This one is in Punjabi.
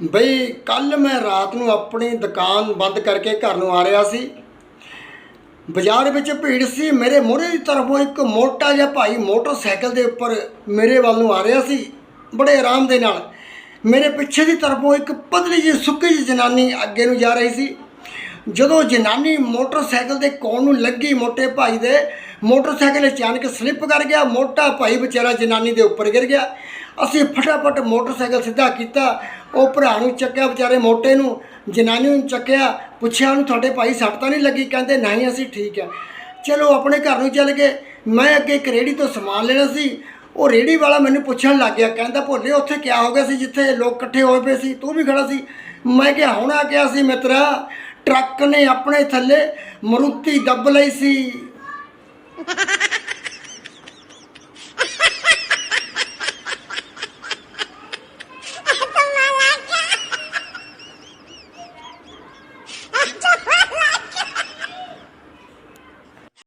ਬਈ ਕੱਲ ਮੈਂ ਰਾਤ ਨੂੰ ਆਪਣੀ ਦੁਕਾਨ ਬੰਦ ਕਰਕੇ ਘਰ ਨੂੰ ਆ ਰਿਹਾ ਸੀ। ਬਾਜ਼ਾਰ ਵਿੱਚ ਭੀੜ ਸੀ। ਮੇਰੇ ਮੂਹਰੇ ਦੀ ਤਰਫੋਂ ਇੱਕ ਮੋਟਾ ਜਿਹਾ ਭਾਈ ਮੋਟਰਸਾਈਕਲ ਦੇ ਉੱਪਰ ਮੇਰੇ ਵੱਲ ਨੂੰ ਆ ਰਿਹਾ ਸੀ। ਬੜੇ ਆਰਾਮ ਦੇ ਨਾਲ ਮੇਰੇ ਪਿੱਛੇ ਦੀ ਤਰਫੋਂ ਇੱਕ ਪਤਲੀ ਜਿਹੀ ਸੁੱਕੀ ਜਿਹੀ ਜਨਾਨੀ ਅੱਗੇ ਨੂੰ ਜਾ ਰਹੀ ਸੀ। ਜਦੋਂ ਜਨਾਨੀ ਮੋਟਰਸਾਈਕਲ ਦੇ ਕੋਣ ਨੂੰ ਲੱਗੀ ਮੋਟੇ ਭਾਈ ਦੇ, ਮੋਟਰਸਾਈਕਲ ਅਚਾਨਕ ਸਲਿੱਪ ਕਰ ਗਿਆ, ਮੋਟਾ ਭਾਈ ਵਿਚਾਰਾ ਜਨਾਨੀ ਦੇ ਉੱਪਰ ਗਿਰ ਗਿਆ। ਅਸੀਂ ਫਟਾਫਟ ਮੋਟਰਸਾਈਕਲ ਸਿੱਧਾ ਕੀਤਾ, ਉਹ ਭਰਾ ਨੂੰ ਚੱਕਿਆ ਵਿਚਾਰੇ ਮੋਟੇ ਨੂੰ, ਜਨਾਨੀ ਨੂੰ ਚੱਕਿਆ, ਪੁੱਛਿਆ ਉਹਨੂੰ, ਤੁਹਾਡੇ ਭਾਈ ਸੱਟ ਤਾਂ ਨਹੀਂ ਲੱਗੀ? ਕਹਿੰਦੇ, ਨਹੀਂ, ਅਸੀਂ ਠੀਕ ਆ ਚਲੋ, ਆਪਣੇ ਘਰ ਨੂੰ ਚੱਲ ਗਏ। ਮੈਂ ਅੱਗੇ ਇੱਕ ਰੇੜੀ ਤੋਂ ਸਮਾਨ ਲੈਣਾ ਸੀ। ਉਹ ਰੇੜੀ ਵਾਲਾ ਮੈਨੂੰ ਪੁੱਛਣ ਲੱਗ ਗਿਆ, ਕਹਿੰਦਾ, ਭੋਲੇ, ਉੱਥੇ ਕਿਆ ਹੋ ਗਿਆ ਸੀ ਜਿੱਥੇ ਲੋਕ ਇਕੱਠੇ ਹੋਏ ਪਏ ਸੀ? ਤੂੰ ਵੀ ਖੜਾ ਸੀ? ਮੈਂ ਕਿਹਾ, ਹੁਣ ਆ ਗਿਆ ਸੀ ਮਿੱਤਰਾ? ਟਰੱਕ ਨੇ ਆਪਣੇ ਥੱਲੇ ਮਰੂਤੀ ਦੱਬ ਲਈ ਸੀ।